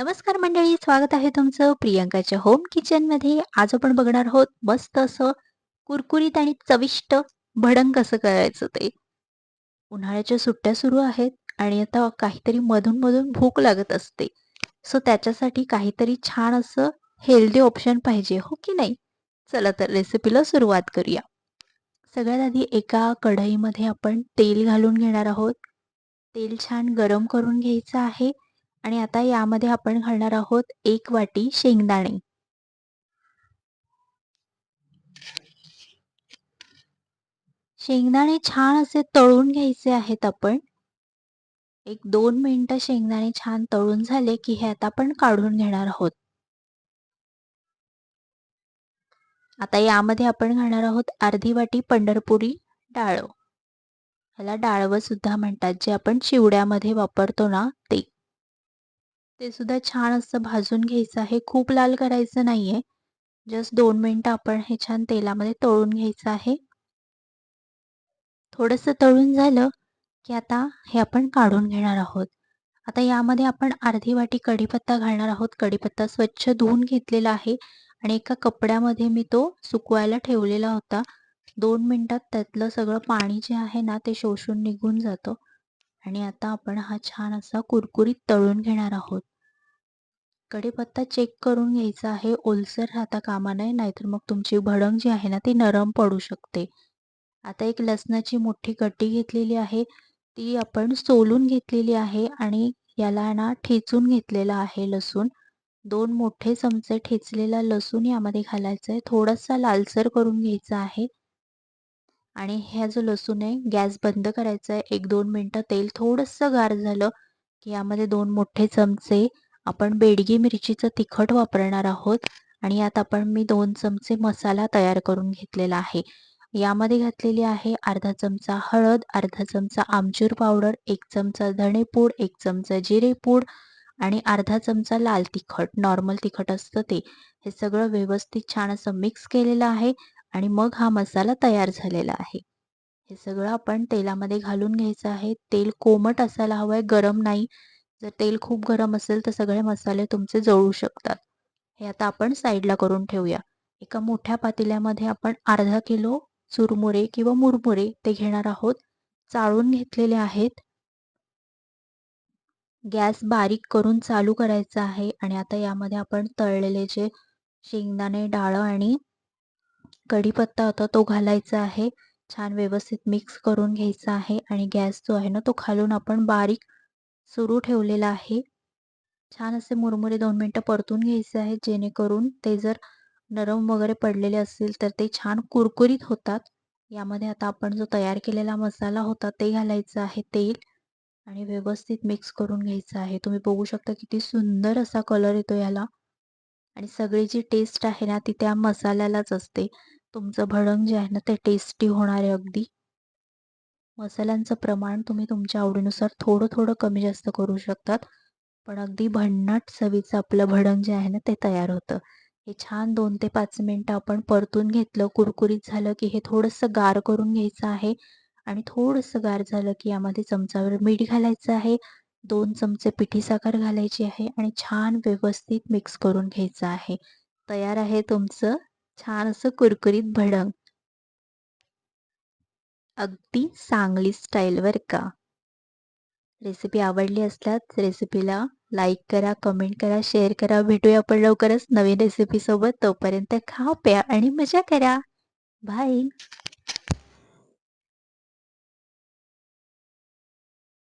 नमस्कार मंडळी स्वागत आहे तुमचं प्रियंकाच्या होम किचनमध्ये. आज आपण बघणार आहोत मस्त असं कुरकुरीत आणि चविष्ट भडंग कसं करायचं ते. उन्हाळ्याच्या सुट्ट्या सुरू आहेत आणि आता काहीतरी मधून मधून भूक लागत असते. सो त्याच्यासाठी काहीतरी छान असं हेल्दी ऑप्शन पाहिजे हो की नाही? चला तर रेसिपीला सुरुवात करूया. सगळ्यात आधी एका कढईमध्ये आपण तेल घालून घेणार आहोत. तेल छान गरम करून घ्यायचं आहे. आणि आता यामध्ये आपण घालणार आहोत एक वाटी शेंगदाणे. शेंगदाणे छान असे तळून घ्यायचे आहेत आपण. एक दोन मिनिटं शेंगदाणे छान तळून झाले की हे आता आपण काढून घेणार आहोत. आता यामध्ये आपण घालणार आहोत अर्धी वाटी पंढरपुरी डाळ. ह्याला डाळवं सुद्धा म्हणतात जे आपण चिवड्यामध्ये वापरतो ना ते. ते सुद्धा छान असं भाजून घ्यायचं आहे. खूप लाल करायचं नाही आहे जस्ट दोन मिनटं आपण हे छान तेलामध्ये तळून घ्यायचं आहे. थोडंसं तळून झालं की आता हे आपण काढून घेणार आहोत. आता यामध्ये आपण अर्धी वाटी कढीपत्ता घालणार आहोत. कढीपत्ता स्वच्छ धुवून घेतलेला आहे आणि एका कपड्यामध्ये मी तो सुकवायला ठेवलेला होता. दोन मिनटात त्यातलं सगळं पाणी जे आहे ना ते शोषून निघून जातं. आणि आता आपण हा छान असा कुरकुरीत तळून घेणार आहोत. कढीपत्ता चेक करून घ्यायचा आहे. ओलसर राहता कामा नये नाहीतर मग तुमची भडंग जी आहे ना ती नरम पडू शकते. आता एक लसणाची मोठी गड्डी घेतलेली आहे. ती आपण सोलून घेतलेली आहे आणि याला ना ठेचून घेतलेला आहे लसूण. दोन मोठे चमचे ठेचलेला लसूण यामध्ये घालायचा आहे. थोडासा लालसर करून घ्यायचा आहे. आणि ह्या जो लसूण आहे गॅस बंद करायचा आहे. एक दोन मिनटं तेल थोडंसं गार झालं की यामध्ये दोन मोठे चमचे आपण बेडगी मिरचीचं तिखट वापरणार आहोत. आणि यात आपण मी दोन चमचे मसाला तयार करून घेतलेला आहे. यामध्ये घातलेली आहे अर्धा चमचा हळद अर्धा चमचा आमचूर पावडर एक चमचा धणेपूड एक चमचा जिरेपूड आणि अर्धा चमचा लाल तिखट. नॉर्मल तिखट असतं ते. हे सगळं व्यवस्थित छान असं मिक्स केलेलं आहे. आणि मग हा मसाला तयार झालेला आहे. हे सगळं आपण तेलामध्ये घालून घ्यायचं आहे. तेल कोमट असायला हवं आहे गरम नाही. जर तेल खूप गरम असेल तर सगळे मसाले तुमचे जळू शकतात. हे आता आपण साईडला करून ठेवूया. एका मोठ्या पातेल्यामध्ये आपण अर्धा किलो चुरमुरे किंवा मुरमुरे ते घेणार आहोत. चाळून घेतलेले आहेत. गॅस बारीक करून चालू करायचा आहे आणि आता यामध्ये आपण तळलेले जे शेंगदाणे डाळ आणि कढीपत्ता होता तो घालायचा आहे. छान व्यवस्थित मिक्स करून घ्यायचा आहे आणि गॅस जो आहे ना तो खालून आपण बारीक सुरू ठेवलेला आहे. छान असे मुरमुरे दोन मिनटं परतून घ्यायचे आहेत जेणेकरून ते जर नरम वगैरे पडलेले असतील तर ते छान कुरकुरीत होतात. यामध्ये आता आपण जो तयार केलेला मसाला होता ते घालायचं आहे तेल आणि व्यवस्थित मिक्स करून घ्यायचं आहे. तुम्ही बघू शकता किती सुंदर असा कलर येतो याला. आणि सगळी जी टेस्ट आहे ना ती त्या मसाल्यालाच असते. तुमचं भडंग जे आहे ना ते टेस्टी होणार आहे अगदी. मसाल्यांचं प्रमाण तुम्ही तुमच्या आवडीनुसार थोडं थोडं कमी जास्त करू शकतात. पण अगदी भन्नाट चवीचं आपलं भडंग जे आहे ना ते तयार होतं. हे छान दोन ते पाच मिनटं आपण परतून घेतलं कुरकुरीत झालं की हे थोडंसं गार करून घ्यायचं आहे. आणि थोडंसं गार झालं की यामध्ये चमचावर मीठ घालायचं आहे. दोन चमचे पिठी साखर घालायची आहे आणि छान व्यवस्थित मिक्स करून घ्यायचं आहे. तयार आहे तुमचं. छान असं कुरकुरीत भडंग. अगदी सांगली स्टाईलवर का? रेसिपी आवडली असल्यास रेसिपीला लाईक करा कमेंट करा शेअर करा. भेटूया आपण लवकरच नवीन रेसिपीसोबत तोपर्यंत खा प्या आणि मजा करा. बाय